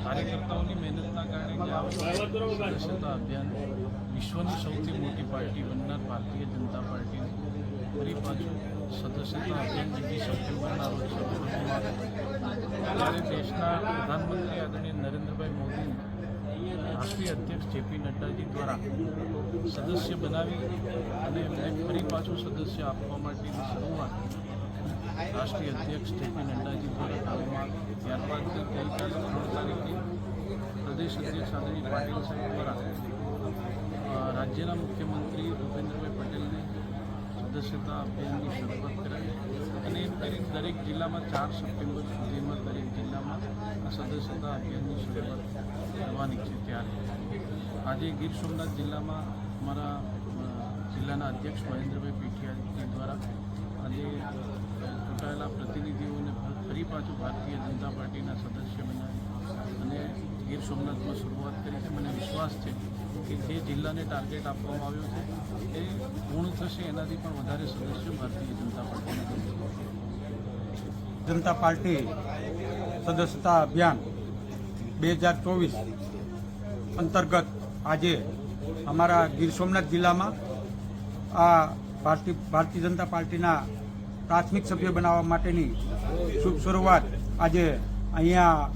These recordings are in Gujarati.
કાર્યકર્તાઓની મહેનતના કારણે જે આ સદસ્યતા અભિયાન વિશ્વની સૌથી મોટી પાર્ટી બનનાર ભારતીય જનતા પાર્ટી ફરી પાછું સદસ્યતા અભિયાન બીજી સપ્ટેમ્બરના રોજ ત્યારે દેશના પ્રધાનમંત્રી આદરણીય નરેન્દ્રભાઈ મોદી રાષ્ટ્રીય અધ્યક્ષ જેપી નડ્ડાજી દ્વારા સદસ્ય બનાવી અને એમને ફરી પાછું સદસ્ય આપવા માટેની શરૂઆત રાષ્ટ્રીય અધ્યક્ષ જેપી નડ્ડાજી દ્વારા કરવામાં ત્યારબાદ ગઈકાલે ત્રણ તારીખે પ્રદેશ અધ્યક્ષ આદરણીય પાટીલ સાહેબ દ્વારા રાજ્યના મુખ્યમંત્રી ભૂપેન્દ્રભાઈ પટેલને સદસ્યતા અભિયાનની શરૂઆત કરાવી અને દરેક જિલ્લામાં ચાર સપ્ટેમ્બર સુધીમાં સદસ્યતા અભિયાનની શરૂઆત કરવાની છે ત્યારે આજે ગીર સોમનાથ જિલ્લામાં અમારા જિલ્લાના અધ્યક્ષ મહેન્દ્રભાઈ પીઠિયાજી દ્વારા આજે ચૂંટાયેલા પ્રતિનિધિઓને ફરી પાછું ભારતીય જનતા પાર્ટીના સદસ્ય બનાવી અને ગીર સોમનાથમાં શરૂઆત કરી છે. મને વિશ્વાસ છે કે જે જિલ્લાને ટાર્ગેટ આપવામાં આવ્યો છે, એ પૂર્ણ થશે એનાથી પણ વધારે સદસ્યો ભારતીય જનતા પાર્ટીના જનતા પાર્ટી સદસ્યતા અભિયાન બે હજાર ચોવીસ અંતર્ગત આજે અમારા ગીર સોમનાથ જિલ્લામાં આ ભારતીય ભારતીય જનતા પાર્ટીના પ્રાથમિક સભ્ય બનાવવા માટેની શુભ શરૂઆત આજે અહીંયા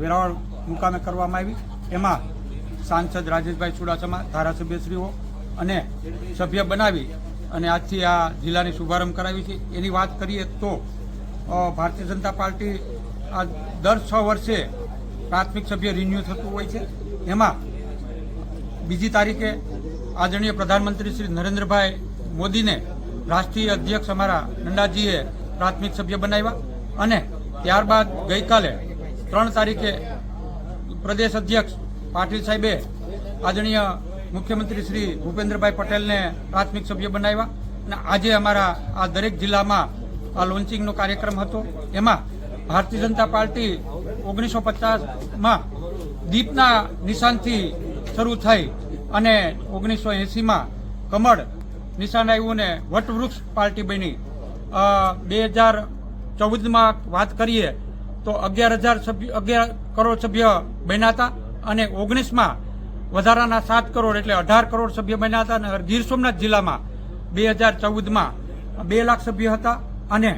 વેરાવળ મુકામે કરવામાં આવી. એમાં સાંસદ રાજેશભાઈ ચુડાસમા, ધારાસભ્યશ્રીઓ અને સભ્ય બનાવી અને આજથી આ જિલ્લાની શુભારંભ કરાવી છે. એની વાત કરીએ તો ભારતીય જનતા પાર્ટી આ દર છ વર્ષે પ્રાથમિક સભ્ય રિન્યુ થતું હોય છે. એમાં બીજી તારીખે આદરણીય પ્રધાનમંત્રી શ્રી નરેન્દ્રભાઈ મોદીને રાષ્ટ્રીય અધ્યક્ષ અમારા નંડાજીએ પ્રાથમિક સભ્ય બનાવ્યા અને ત્યારબાદ ગઈકાલે ત્રણ તારીખે પ્રદેશ અધ્યક્ષ પાટીલ સાહેબે આદરણીય મુખ્યમંત્રી શ્રી ભૂપેન્દ્રભાઈ પટેલને પ્રાથમિક સભ્ય બનાવ્યા. અને આજે અમારા આ દરેક જિલ્લામાં આ લોન્ચિંગનો કાર્યક્રમ હતો. એમાં ભારતીય જનતા પાર્ટી ઓગણીસો પચાસમાં દીપના નિશાનથી શરૂ થઈ અને ઓગણીસો એંસીમાં કમળ નિશાન આવ્યું ને વટવૃક્ષ પાર્ટી બની. બે હજાર ચૌદમાં વાત કરીએ તો અગિયાર હજાર સભ્ય, અગિયાર કરોડ સભ્ય બન્યા હતા અને ઓગણીસમાં વધારાના સાત કરોડ એટલે અઢાર કરોડ સભ્ય બન્યા હતા અને ગીર સોમનાથ જિલ્લામાં બે હજાર ચૌદમાં બે લાખ સભ્ય હતા અને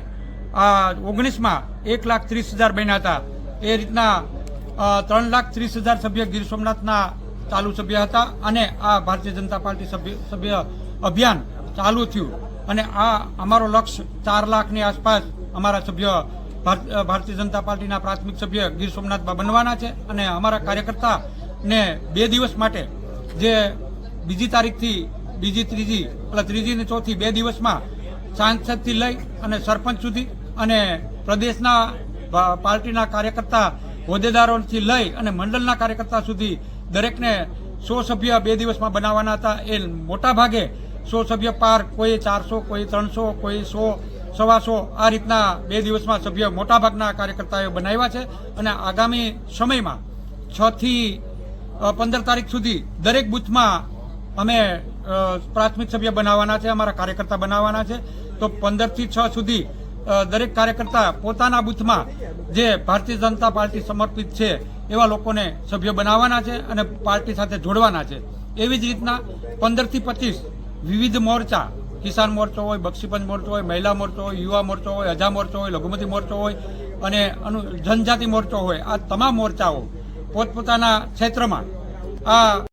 ઓગણીસમાં એક લાખ ત્રીસ હજાર બન્યા હતા. એ રીતના ત્રણ લાખ ત્રીસ હજાર સભ્ય ગીર સોમનાથના ચાલુ સભ્ય હતા અને આ ભારતીય જનતા પાર્ટી સભ્ય સભ્ય અભિયાન ચાલુ થયું. અને આ અમારો લક્ષ્ય ચાર લાખની આસપાસ અમારા સભ્ય ભાર- ભારતીય જનતા પાર્ટીના પ્રાથમિક સભ્ય ગીર સોમનાથમાં બનવાના છે અને અમારા કાર્યકર્તાને બે દિવસ માટે જે બીજી તારીખથી બીજી ત્રીજી, એટલે ત્રીજી ને ચોથી બે દિવસમાં સાંસદથી લઈ અને સરપંચ સુધી અને પ્રદેશના પાર્ટીના કાર્યકર્તા હોદ્દેદારોથી લઈ અને મંડળના કાર્યકર્તા સુધી દરેકને સો સભ્ય બે દિવસમાં બનાવવાના હતા. એ મોટા ભાગે સો સભ્ય પાર કોઈ ચારસો, કોઈ ત્રણસો, કોઈ સો, સવાસો આ રીતના બે દિવસમાં સભ્ય મોટાભાગના કાર્યકર્તાઓએ બનાવ્યા છે અને આગામી સમયમાં છથી પંદર તારીખ સુધી દરેક બૂથમાં અમે પ્રાથમિક સભ્ય બનાવવાના છે, અમારા કાર્યકર્તા બનાવવાના છે. તો પંદરથી છ સુધી દરેક કાર્યકર્તા પોતાના બૂથમાં જે ભારતીય જનતા પાર્ટી સમર્પિત છે, એવા લોકોને સભ્ય બનાવવાના છે અને પાર્ટી સાથે જોડવાના છે. એવી જ રીતના પંદરથી પચીસ વિવિધ મોરચા, કિસાન મોરચો હોય, બક્ષીપંચ મોરચો હોય, મહિલા મોરચો હોય, યુવા મોરચો હોય, અજા મોરચો હોય, લઘુમતી મોરચો હોય અને અનુ, જનજાતિ મોરચો હોય, આ તમામ મોરચાઓ પોતપોતાના ક્ષેત્રમાં આ